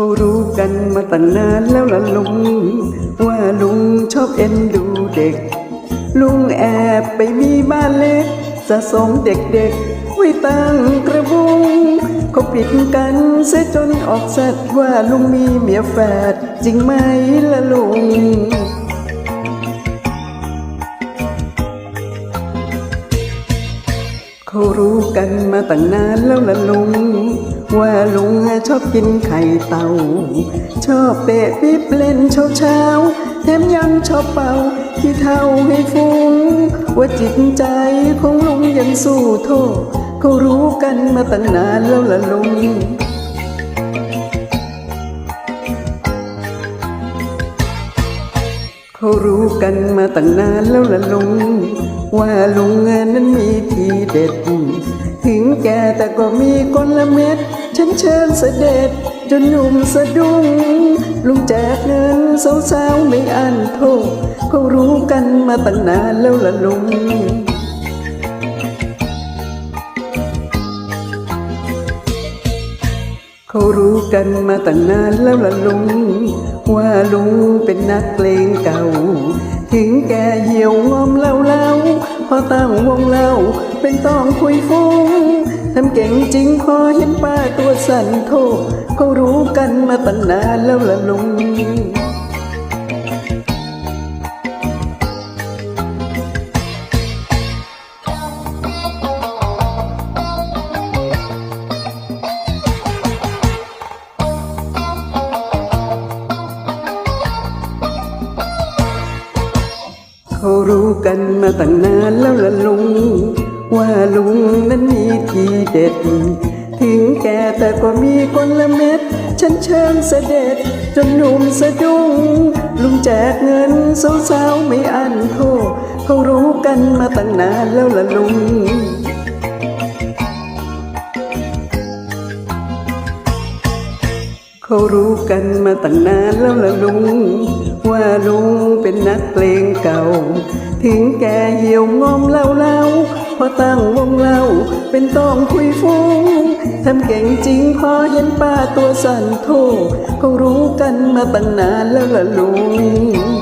เขารู้กันมาตั้งนานแล้วล่ะลุง ว่าลุงชอบเอ็นดูเด็ก ลุงแอบไปมีบ้านเล็กสะสมเด็กๆไว้ตั้งกระบุงเขาปิดกันเสียจนออกสัตว์ว่าลุงมีเมียแฝดจริงไหมล่ะลุงเขารู้กันมาตั้งนานแล้วล่ะลุงว่าลุง ชอบกินไข่เต่า ชอบเตะปิ๊บเล่นเช้าเช้าแถมยังชอบเป่าที่เท่าให้ฟุ้งว่าจิตใจของลุงยังสู้โทษเขารู้กันมาตั้งนานแล้วล่ะลุงเขารู้กันมาตั้งนานแล้วล่ะลุง ว่าลุงนั้นมีทีเด็ด ถึงแก่แต่ก็มีคนละเม็ด เชิญเสด็จจนหนุ่มสะดุ้งลุงแจกเงินสาวๆไม่อันโทษเขารู้กันมาตั้งนานแล้วล่ะลุงเขารู้กันมาตั้งนานแล้วล่ะลุง ว่าลุงเป็นนักเลงเก่า ถึงแก่เหี่ยวงอมเล่าเล่า พอตั้งวงเล่า เป็นต้องคุยฟุ้งทำเก่งจริงพอเห็นป้าตัวสั่นโทษเขารู้กันมาตั้งนานแล้วละลุง รู้กันมาตั้งนานแล้วละลุง ว่าลุงนั้นมีทีเด็ด ถึงแก่แต่ก็มีคนละเม็ด ฉันเชิญเสด็จจนหนุ่มสะดุ้ง ลุงแจกเงินสาวๆไม่อันโทษเขารู้กันมาตั้งนานแล้วละลุงเขารู้กันมาตั้งนานแล้วละลุง ว่าลุงเป็นนักเลงเก่า ถึงแก่เหี่ยวงอมเล่าเล่าพอตั้งวงเล่าเป็นต้องคุยฟุ้งทำเก่งจริงพอเห็นป้าตัวสั่นโทก็รู้กันมาตั้งนานแล้วล่ะลุง